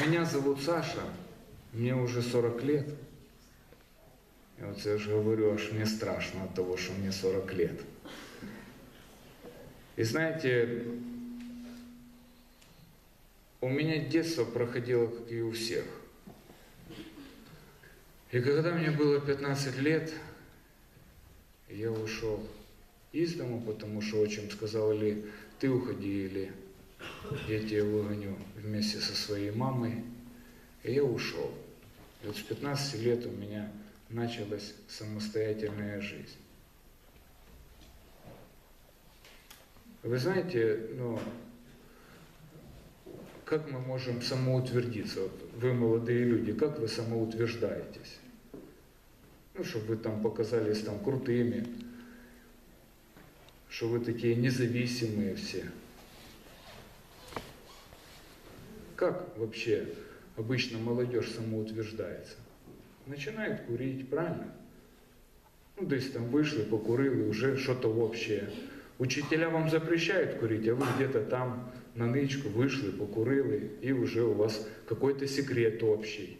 Меня зовут Саша, мне уже 40 лет. И вот я же говорю, аж мне страшно от того, что мне 40 лет. И знаете, у меня детство проходило, как и у всех. И когда мне было 15 лет, я ушел из дома, потому что отчим сказал, или ты уходи, или я тебя выгоню вместе со своей мамой. И я ушел. И вот с 15 лет у меня началась самостоятельная жизнь. Вы знаете, ну, как мы можем самоутвердиться? Вот вы, молодые люди, как вы самоутверждаетесь? Ну, чтобы вы там показались там крутыми, что вы такие независимые все. Как вообще обычно молодежь самоутверждается? Начинает курить, правильно? Ну, то есть там вышли, покурили, уже что-то общее. Учителя вам запрещают курить, а вы где-то там на нычку вышли, покурили, и уже у вас какой-то секрет общий.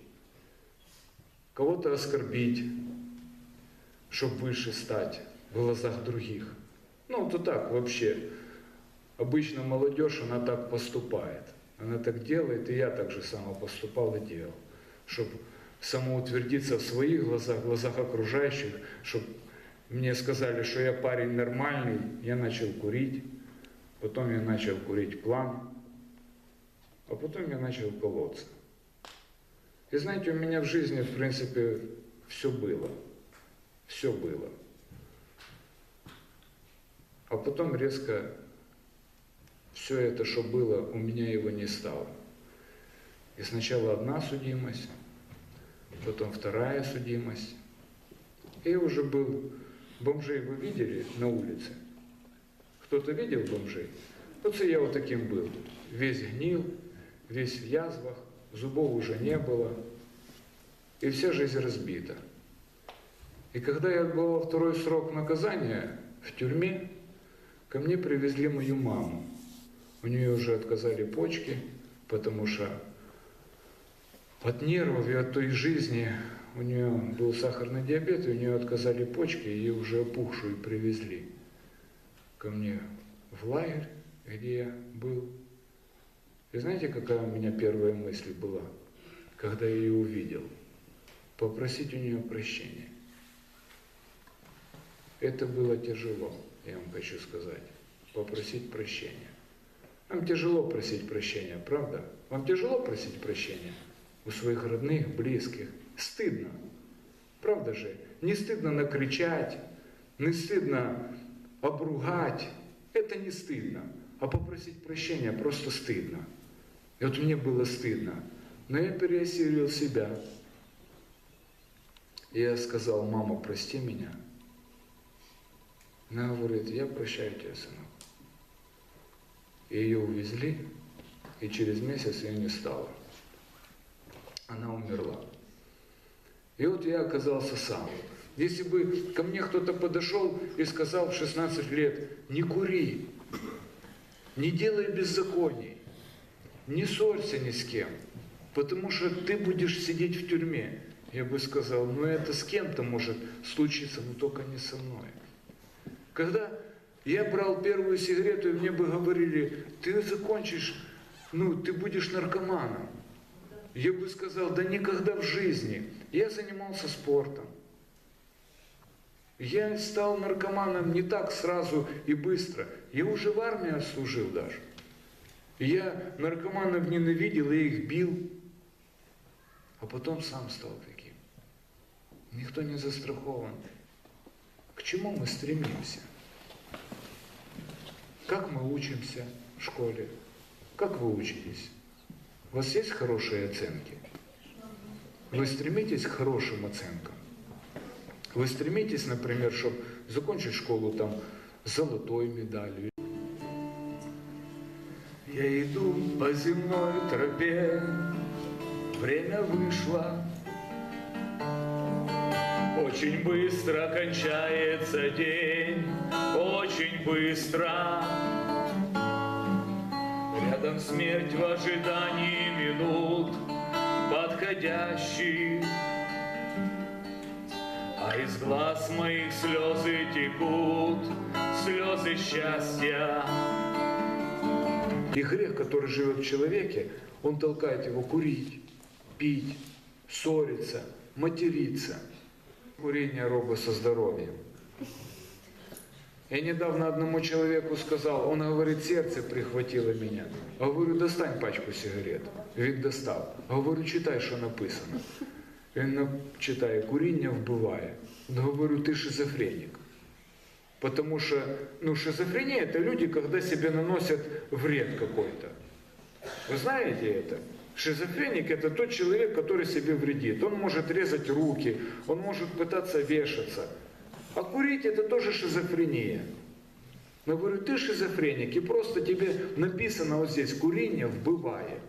Кого-то оскорбить, чтобы выше стать в глазах других. Ну, то так вообще. Обычно молодежь, она так поступает. Она так делает, и я так же само поступал и делал. Чтобы самоутвердиться в своих глазах, в глазах окружающих, чтобы мне сказали, что я парень нормальный, я начал курить, потом я начал курить план, а потом я начал колоться. И знаете, у меня в жизни, в принципе, все было. Все было. А потом резко все это, что было, у меня его не стало. И сначала одна судимость, потом вторая судимость. И я уже был бомжей вы видели на улице? Кто-то видел бомжей? Вот я вот таким был. Весь гнил, весь в язвах, зубов уже не было. И вся жизнь разбита. И когда я во второй срок наказания в тюрьме, ко мне привезли мою маму. У нее уже отказали почки, потому что от нервов и от той жизни у нее был сахарный диабет, и у нее отказали почки, и уже опухшую привезли ко мне в лагерь, где я был. И знаете, какая у меня первая мысль была, когда я ее увидел? Попросить у нее прощения. Это было тяжело, я вам хочу сказать, попросить прощения. Нам тяжело просить прощения, правда? Вам тяжело просить прощения у своих родных, близких? Стыдно. Правда же? Не стыдно накричать, не стыдно обругать. Это не стыдно. А попросить прощения просто стыдно. И вот мне было стыдно. Но я переосилил себя. И я сказал, мама, прости меня. Она говорит, я прощаю тебя, сынок. И ее увезли, и через месяц ее не стало. Она умерла. И вот я оказался сам. Если бы ко мне кто-то подошел и сказал в 16 лет, не кури, не делай беззаконий, не ссорься ни с кем, потому что ты будешь сидеть в тюрьме. Я бы сказал, ну это с кем-то может случиться, но только не со мной. Когда я брал первую сигарету, и мне бы говорили, ты закончишь, ну, ты будешь наркоманом. Я бы сказал, да никогда в жизни. Я занимался спортом. Я стал наркоманом не так сразу и быстро. Я уже в армии служил даже. Я наркоманов ненавидел, я их бил. А потом сам стал таким. Никто не застрахован. К чему мы стремимся? Как мы учимся в школе? Как вы учитесь? У вас есть хорошие оценки? Вы стремитесь к хорошим оценкам? Вы стремитесь, например, чтобы закончить школу там золотой медалью? Я иду по земной тропе, время вышло, очень быстро кончается день, очень быстро. Рядом смерть в ожидании минут, уходящий, а из глаз моих слезы текут, слезы счастья. И грех, который живет в человеке, он толкает его курить, пить, ссориться, материться. Курение роба со здоровьем. Я недавно одному человеку сказал, он говорит, сердце прихватило меня. А говорю, достань пачку сигарет. Він достав. А говорю, читай, що написано. Він на- читає, куріння вбиває. Ну, говорю, ты шизофреник. Потому что, ну, шизофрения это люди, когда себе наносят вред какой-то. Вы знаете это? Шизофреник это тот человек, который себе вредит. Он может резать руки, он может пытаться вешаться. А курить это тоже шизофрения. Но говорю, ты шизофреник, и просто тебе написано вот здесь, курение вбывает.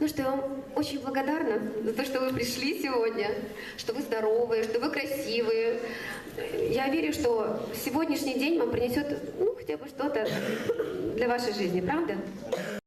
Ну что, я вам очень благодарна за то, что вы пришли сегодня, что вы здоровые, что вы красивые. Я верю, что сегодняшний день вам принесет ну, хотя бы что-то для вашей жизни, правда?